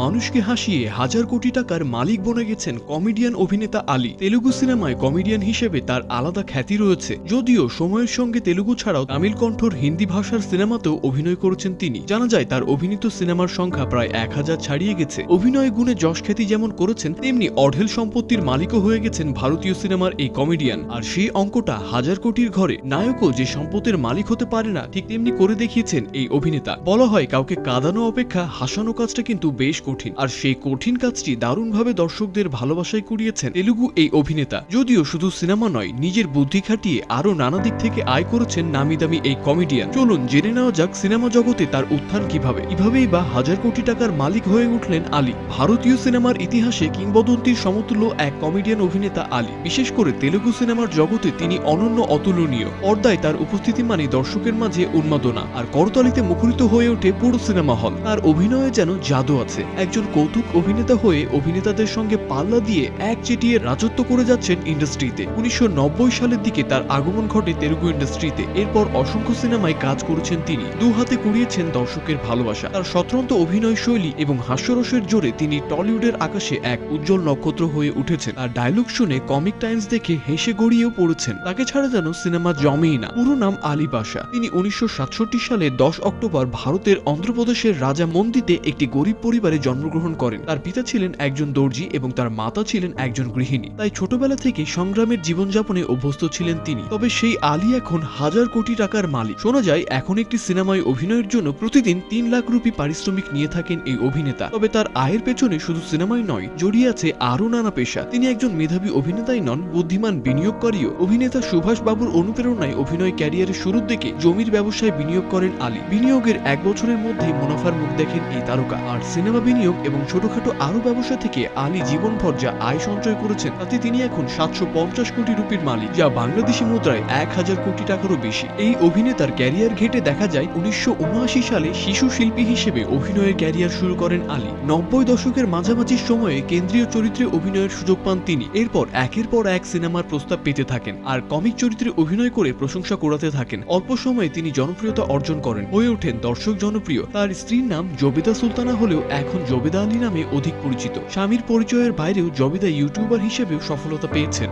মানুষকে হাসিয়ে হাজার কোটি টাকার মালিক বনে গেছেন কমেডিয়ান অভিনেতা আলী। তেলুগু সিনেমায় কমেডিয়ান হিসেবে তার আলাদা খ্যাতি রয়েছে। যদিও সময়ের সঙ্গে তেলুগু ছাড়াও তামিল কণ্ঠর হিন্দি ভাষার সিনেমাতেও অভিনয় করেছেন তিনি। জানা যায় তার অভিনীত সিনেমার সংখ্যা প্রায় এক হাজার ছাড়িয়ে গেছে। অভিনয় গুণে যশ খ্যাতি যেমন করেছেন, তেমনি অঢেল সম্পত্তির মালিকও হয়ে গেছেন ভারতীয় সিনেমার এই কমেডিয়ান। আর সেই অঙ্কটা হাজার কোটির ঘরে নায়কও যে সম্পদের মালিক হতে পারে না, ঠিক তেমনি করে দেখিয়েছেন এই অভিনেতা। বলা হয় কাউকে কাঁদানো অপেক্ষা হাসানো কাজটা কিন্তু বেশ কঠিন। আর সেই কঠিন কাজটি দারুণভাবে দর্শকদের ভালোবাসায় কুড়িয়েছেন তেলুগু এই অভিনেতা। যদিও শুধু সিনেমা নয়, নিজের বুদ্ধি খাটিয়ে আরও নানা দিক থেকে আয় করেছেন নামি দামি এই কমেডিয়ান। চলুন জেনে নেওয়া যাক সিনেমা জগতে তার উত্থান কীভাবে। কিভাবেই বা হাজার কোটি টাকার মালিক হয়ে উঠলেন আলী। ভারতীয় সিনেমার ইতিহাসে কিংবদন্তির সমতুল্য এক কমেডিয়ান অভিনেতা আলী। বিশেষ করে তেলুগু সিনেমার জগতে তিনি অনন্য অতুলনীয়। পর্দায় তার উপস্থিতি মানে দর্শকের মাঝে উন্মাদনা। আর করতালিতে মুখরিত হয়ে ওঠে পুরো সিনেমা হল। তার অভিনয়ে যেন জাদু আছে। একজন কৌতুক অভিনেতা হয়ে অভিনেতাদের সঙ্গে পাল্লা দিয়ে এক চেটিয়ে রাজত্ব করে যাচ্ছেন ইন্ডাস্ট্রিতে। উনিশশো নব্বই সালের দিকে তার আগমন ঘটে তেলুগু ইন্ডাস্ট্রিতে। এরপর অসংখ্য সিনেমায় কাজ করেছেন তিনি। দু হাতে কুড়িয়েছেন দর্শকের ভালোবাসা। তার স্বতন্ত্র অভিনয় শৈলী এবং হাস্যরসের জোরে তিনি টলিউডের আকাশে এক উজ্জ্বল নক্ষত্র হয়ে উঠেছেন। আর ডায়লগ শুনে কমিক টাইমস দেখে হেসে গড়িয়েও পড়েছেন। তাকে ছাড়া যেন সিনেমা জমেই না। পুরো নাম আলী বাসা। তিনি উনিশশো সাতষট্টি সালে দশ অক্টোবর ভারতের অন্ধ্রপ্রদেশের রাজা মন্দিতে একটি গরিব পরিবারে জন্মগ্রহণ করেন। তার পিতা ছিলেন একজন দর্জি এবং তার মাতা ছিলেন একজন গৃহিণী। তাই ছোটবেলা থেকে সংগ্রামের জীবনযাপনে অভ্যস্ত ছিলেন তিনি। তবে সেই আলী এখন হাজার কোটি টাকার মালিক। শোনা যায়, এখন একটি সিনেমায় অভিনয়ের জন্য প্রতিদিন তিন লাখ রুপি পারিশ্রমিক নিয়ে থাকেন এই অভিনেতা। তবে তার আয়ের পেছনে শুধু সিনেমাই নয়, জড়িয়ে আছে আরও নানা পেশা। তিনি একজন মেধাবী অভিনেতাই নন, বুদ্ধিমান বিনিয়োগকারীও। অভিনেতা সুভাষ বাবুর অনুপ্রেরণায় অভিনয় ক্যারিয়ারের শুরুর দিকে জমির ব্যবসায় বিনিয়োগ করেন আলী। বিনিয়োগের এক বছরের মধ্যেই মুনাফার মুখ দেখেন এই তারকা। আর সিনেমা বিনিয়োগ এবং ছোটখাটো আরও ব্যবসা থেকে আলী জীবনভর যা আয় সঞ্চয় করেছেন, তাতে তিনি এখন সাতশো পঞ্চাশ কোটি রুপির মালিক, যা বাংলাদেশি মুদ্রায় এক হাজার কোটি টাকারও বেশি। এই অভিনেতার ক্যারিয়ার ঘেটে দেখা যায় উনিশশো সালে শিশু শিল্পী হিসেবে অভিনয়ের ক্যারিয়ার শুরু করেন আলী। নব্বই দশকের মাঝামাঝি সময়ে কেন্দ্রীয় চরিত্রে অভিনয়ের সুযোগ পান তিনি। এরপর একের পর এক সিনেমার প্রস্তাব পেতে থাকেন আর কমিক চরিত্রে অভিনয় করে প্রশংসা করাতে থাকেন। অল্প সময়ে তিনি জনপ্রিয়তা অর্জন করেন। হয়ে ওঠেন দর্শক জনপ্রিয়। তার স্ত্রীর নাম জবেদা সুলতানা হলেও এখন জবেদা আলী নামে অধিক পরিচিত। স্বামীর পরিচয়ের বাইরেও জবেদা ইউটিউবার হিসেবেও সফলতা পেয়েছেন।